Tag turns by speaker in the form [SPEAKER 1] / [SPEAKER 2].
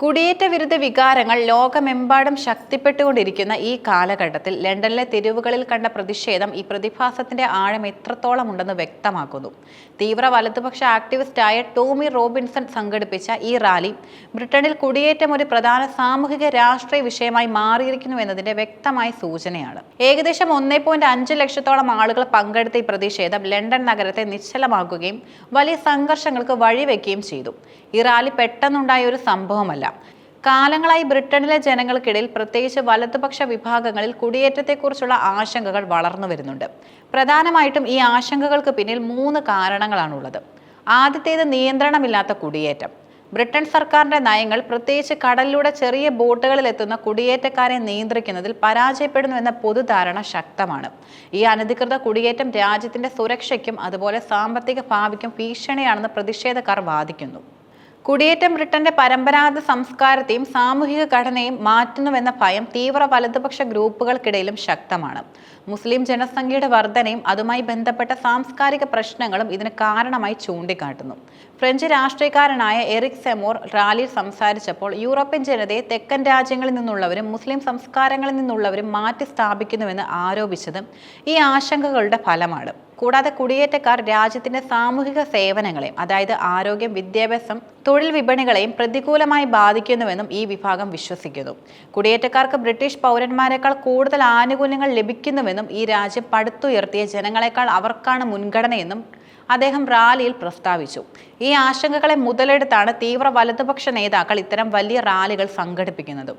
[SPEAKER 1] കുടിയേറ്റ വിരുദ്ധ വികാരങ്ങൾ ലോകമെമ്പാടും ശക്തിപ്പെട്ടുകൊണ്ടിരിക്കുന്ന ഈ കാലഘട്ടത്തിൽ ലണ്ടനിലെ തെരുവുകളിൽ കണ്ട പ്രതിഷേധം ഈ പ്രതിഭാസത്തിന്റെ ആഴം എത്രത്തോളം ഉണ്ടെന്ന് വ്യക്തമാക്കുന്നു. തീവ്ര വലതുപക്ഷ ആക്ടിവിസ്റ്റായ ടോമി റോബിൻസൺ സംഘടിപ്പിച്ച ഈ റാലി ബ്രിട്ടനിൽ കുടിയേറ്റം ഒരു പ്രധാന സാമൂഹിക രാഷ്ട്രീയ വിഷയമായി മാറിയിരിക്കുന്നു എന്നതിന്റെ വ്യക്തമായ സൂചനയാണ്. ഏകദേശം ഒന്നേ പോയിന്റ് അഞ്ച് ലക്ഷത്തോളം ആളുകൾ പങ്കെടുത്ത ഈ പ്രതിഷേധം ലണ്ടൻ നഗരത്തെ നിശ്ചലമാക്കുകയും വലിയ സംഘർഷങ്ങൾക്ക് വഴിവെക്കുകയും ചെയ്തു. ഈ റാലി പെട്ടെന്നുണ്ടായ ഒരു സംഭവമല്ല. കാലങ്ങളായി ബ്രിട്ടനിലെ ജനങ്ങൾക്കിടയിൽ പ്രത്യേകിച്ച് വലതുപക്ഷ വിഭാഗങ്ങളിൽ കുടിയേറ്റത്തെക്കുറിച്ചുള്ള ആശങ്കകൾ വളർന്നു വരുന്നുണ്ട്. പ്രധാനമായിട്ടും ഈ ആശങ്കകൾക്ക് പിന്നിൽ മൂന്ന് കാരണങ്ങളാണുള്ളത്. ആദ്യത്തേത് നിയന്ത്രണമില്ലാത്ത കുടിയേറ്റം. ബ്രിട്ടൻ സർക്കാരിന്റെ നയങ്ങൾ പ്രത്യേകിച്ച് കടലിലൂടെ ചെറിയ ബോട്ടുകളിൽ എത്തുന്ന കുടിയേറ്റക്കാരെ നിയന്ത്രിക്കുന്നതിൽ പരാജയപ്പെടുന്നുവെന്ന പൊതുധാരണ ശക്തമാണ്. ഈ അനധികൃത കുടിയേറ്റം രാജ്യത്തിന്റെ സുരക്ഷയ്ക്കും അതുപോലെ സാമ്പത്തിക ഭാവിക്കും ഭീഷണിയാണെന്ന് പ്രതിഷേധക്കാർ വാദിക്കുന്നു. കുടിയേറ്റം ബ്രിട്ടന്റെ പരമ്പരാഗത സംസ്കാരത്തെയും സാമൂഹിക ഘടനയും മാറ്റുന്നുവെന്ന ഭയം തീവ്ര വലതുപക്ഷ ഗ്രൂപ്പുകൾക്കിടയിലും ശക്തമാണ്. മുസ്ലിം ജനസംഖ്യയുടെ വർധനയും അതുമായി ബന്ധപ്പെട്ട സാംസ്കാരിക പ്രശ്നങ്ങളും ഇതിന് കാരണമായി ചൂണ്ടിക്കാട്ടുന്നു. ഫ്രഞ്ച് രാഷ്ട്രീയക്കാരനായ എറിക് സെമോർ റാലിയിൽ സംസാരിച്ചപ്പോൾ യൂറോപ്യൻ ജനതയെ തെക്കൻ രാജ്യങ്ങളിൽ നിന്നുള്ളവരും മുസ്ലിം സംസ്കാരങ്ങളിൽ നിന്നുള്ളവരും മാറ്റി സ്ഥാപിക്കുന്നുവെന്ന് ആരോപിച്ചത് ഈ ആശങ്കകളുടെ ഫലമാണ്. കൂടാതെ കുടിയേറ്റക്കാർ രാജ്യത്തിന്റെ സാമൂഹിക സേവനങ്ങളെയും അതായത് ആരോഗ്യം വിദ്യാഭ്യാസം തൊഴിൽ വിപണികളെയും പ്രതികൂലമായി ബാധിക്കുന്നുവെന്നും ഈ വിഭാഗം വിശ്വസിക്കുന്നു. കുടിയേറ്റക്കാർക്ക് ബ്രിട്ടീഷ് പൗരന്മാരെക്കാൾ കൂടുതൽ ആനുകൂല്യങ്ങൾ ലഭിക്കുന്നുവെന്നും ഈ രാജ്യം പടുത്തുയർത്തിയ ജനങ്ങളെക്കാൾ അവർക്കാണ് മുൻഗണനയെന്നും അദ്ദേഹം റാലിയിൽ പ്രസ്താവിച്ചു. ഈ ആശങ്കകളെ മുതലെടുത്താണ് തീവ്ര വലതുപക്ഷ നേതാക്കൾ ഇത്തരം വലിയ റാലികൾ സംഘടിപ്പിക്കുന്നത്.